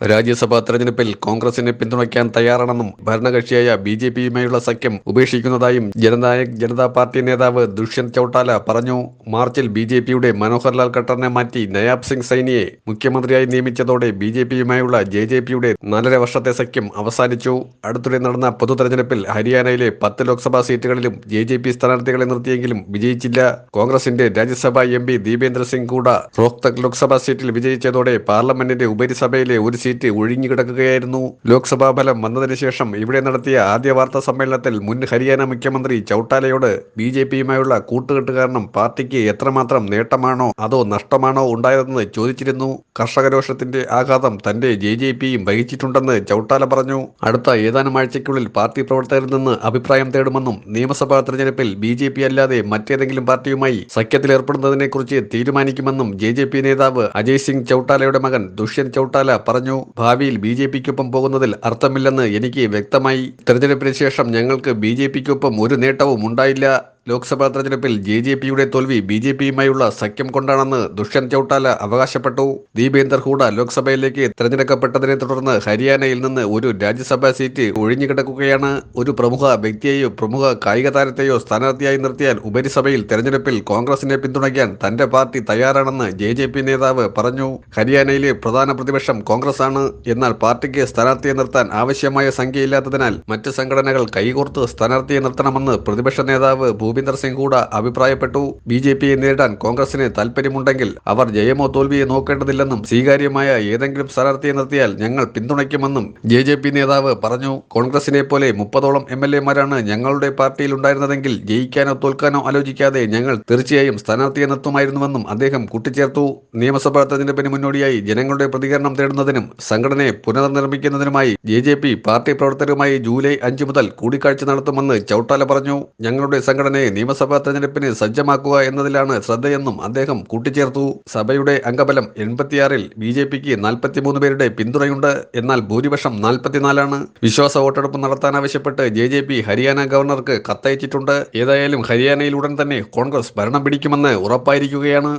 രാജ്യസഭാ തെരഞ്ഞെടുപ്പിൽ കോൺഗ്രസിനെ പിന്തുണയ്ക്കാൻ തയ്യാറാണെന്നും ഭരണകക്ഷിയായ ബി ജെ പിയുമായുള്ള സഖ്യം ഉപേക്ഷിക്കുന്നതായും ജനനായക് ജനതാ പാർട്ടി നേതാവ് ദുഷ്യന്ത് ചൌട്ടാല പറഞ്ഞു. മാർച്ചിൽ ബി ജെ പിയുടെ മനോഹർലാൽ ഖട്ടറിനെ മാറ്റി നയാബ് സിംഗ് സൈനിയെ മുഖ്യമന്ത്രിയായി നിയമിച്ചതോടെ ബി ജെ പിയുമായുള്ള ജെ ജെ പിയുടെ നാലര വർഷത്തെ സഖ്യം അവസാനിച്ചു. അടുത്തിടെ നടന്ന പൊതു തെരഞ്ഞെടുപ്പിൽ ഹരിയാനയിലെ പത്ത് ലോക്സഭാ സീറ്റുകളിലും ജെ ജെ പി സ്ഥാനാർത്ഥികളെ നിർത്തിയെങ്കിലും വിജയിച്ചില്ല. കോൺഗ്രസിന്റെ രാജ്യസഭാ എം പി ദീപേന്ദ്ര സിംഗ് കൂട റോഹ്തക് ലോക്സഭാ സീറ്റിൽ വിജയിച്ചതോടെ പാർലമെന്റിന്റെ ഉപരിസഭയിലെ ഒരു സീറ്റ് ഒഴിഞ്ഞുകിടക്കുകയായിരുന്നു. ലോക്സഭാ ഫലം വന്നതിന് ശേഷം ഇവിടെ നടത്തിയ ആദ്യ വാർത്താ സമ്മേളനത്തിൽ മുൻ ഹരിയാന മുഖ്യമന്ത്രി ചൌട്ടാലയോട് ബി ജെ പിയുമായുള്ള കൂട്ടുകെട്ട് കാരണം പാർട്ടിക്ക് എത്രമാത്രം നേട്ടമാണോ അതോ നഷ്ടമാണോ ഉണ്ടായതെന്ന് ചോദിച്ചിരുന്നു. കർഷകരോഷത്തിന്റെ ആഘാതം തന്റെ ജെ ജെ പിയും വഹിച്ചിട്ടുണ്ടെന്ന് ചൌട്ടാല പറഞ്ഞു. അടുത്ത ഏതാനും ആഴ്ചയ്ക്കുള്ളിൽ പാർട്ടി പ്രവർത്തകരിൽ നിന്ന് അഭിപ്രായം തേടുമെന്നും നിയമസഭാ തെരഞ്ഞെടുപ്പിൽ ബി ജെ പി അല്ലാതെ മറ്റേതെങ്കിലും പാർട്ടിയുമായി സഖ്യത്തിലേർപ്പെടുന്നതിനെക്കുറിച്ച് തീരുമാനിക്കുമെന്നും ജെ ജെ പി നേതാവ് അജയ് സിംഗ് ചൌട്ടാലയുടെ മകൻ ദുഷ്യന്ത് ചൌട്ടാല പറഞ്ഞു. ഭാവിയിൽ ബി ജെ പിക്കൊപ്പം പോകുന്നതിൽ അർത്ഥമില്ലെന്ന് എനിക്ക് വ്യക്തമായി തെരഞ്ഞെടുപ്പിന് ശേഷം ഞങ്ങൾക്ക് ബി ജെ പിക്കൊപ്പം ഒരു നേട്ടവും ഉണ്ടായില്ല ലോക്സഭാ തെരഞ്ഞെടുപ്പിൽ ജെ ജെ പിയുടെ തോൽവി ബി ജെ പിയുമായുള്ള സഖ്യം കൊണ്ടാണെന്ന് ദുഷ്യന്ത് ചൌട്ടാല അവകാശപ്പെട്ടു. ദീപേന്ദർ ഹൂഡ ലോക്സഭയിലേക്ക് തെരഞ്ഞെടുക്കപ്പെട്ടതിനെ തുടർന്ന് ഹരിയാനയിൽ നിന്ന് ഒരു രാജ്യസഭാ സീറ്റ് ഒഴിഞ്ഞുകിടക്കുകയാണ് ഒരു പ്രമുഖ വ്യക്തിയെയോ പ്രമുഖ കായിക താരത്തെയോ സ്ഥാനാർത്ഥിയായി നിർത്തിയാൽ ഉപരിസഭയിൽ തെരഞ്ഞെടുപ്പിൽ കോൺഗ്രസിനെ പിന്തുണയ്ക്കാൻ തന്റെ പാർട്ടി തയ്യാറാണെന്ന് ജെ ജെ പി നേതാവ് പറഞ്ഞു. ഹരിയാനയിലെ പ്രധാന പ്രതിപക്ഷം കോൺഗ്രസ് ആണ് എന്നാൽ പാർട്ടിക്ക് സ്ഥാനാർത്ഥിയെ നിർത്താൻ ആവശ്യമായ സംഖ്യയില്ലാത്തതിനാൽ മറ്റ് സംഘടനകൾ കൈകോർത്ത് സ്ഥാനാർത്ഥിയെ നിർത്തണമെന്ന് പ്രതിപക്ഷ നേതാവ് ഭൂപിന്ദർ സിംഗ് കൂട അഭിപ്രായപ്പെട്ടു. ബി ജെ പിയെ നേരിടാൻ കോൺഗ്രസിന് താൽപര്യമുണ്ടെങ്കിൽ അവർ ജയമോ തോൽവിയെ നോക്കേണ്ടതില്ലെന്നും സ്വീകാര്യമായ ഏതെങ്കിലും സ്ഥാനാർത്ഥിയെ നിർത്തിയാൽ ഞങ്ങൾ പിന്തുണയ്ക്കുമെന്നും ജെ ജെ പി നേതാവ് പറഞ്ഞു. കോൺഗ്രസിനെ പോലെ മുപ്പതോളം എം എൽ എമാരാണ് ഞങ്ങളുടെ പാർട്ടിയിൽ ഉണ്ടായിരുന്നതെങ്കിൽ ജയിക്കാനോ തോൽക്കാനോ ആലോചിക്കാതെ ഞങ്ങൾ തീർച്ചയായും സ്ഥാനാർത്ഥിയെ നിർത്തുമായിരുന്നുവെന്നും അദ്ദേഹം കൂട്ടിച്ചേർത്തു. നിയമസഭാ തെരഞ്ഞെടുപ്പിന് മുന്നോടിയായി ജനങ്ങളുടെ പ്രതികരണം തേടുന്നതിനും സംഘടനയെ പുനർനിർമ്മിക്കുന്നതിനുമായി ജെ ജെ പി പാർട്ടി പ്രവർത്തകരുമായി ജൂലൈ അഞ്ച് മുതൽ കൂടിക്കാഴ്ച നടത്തുമെന്ന് ചൌട്ടാല പറഞ്ഞു. ഞങ്ങളുടെ സംഘടനയെ നിയമസഭാ തെരഞ്ഞെടുപ്പിന് സജ്ജമാക്കുക എന്നതിലാണ് ശ്രദ്ധയെന്നും അദ്ദേഹം കൂട്ടിച്ചേർത്തു. സഭയുടെ അംഗബലം എൺപത്തിയാറിൽ ബി ജെ പിക്ക് നാൽപ്പത്തിമൂന്ന് പേരുടെ പിന്തുണയുണ്ട്. എന്നാൽ ഭൂരിപക്ഷം നാൽപ്പത്തിനാലാണ്. വിശ്വാസ വോട്ടെടുപ്പ് നടത്താനാവശ്യപ്പെട്ട് ജെ ജെ പി ഹരിയാന ഗവർണർക്ക് കത്തയച്ചിട്ടുണ്ട്. ഏതായാലും ഹരിയാനയിൽ ഉടൻ തന്നെ കോൺഗ്രസ് ഭരണം പിടിക്കുമെന്ന് ഉറപ്പായിരിക്കുകയാണ്.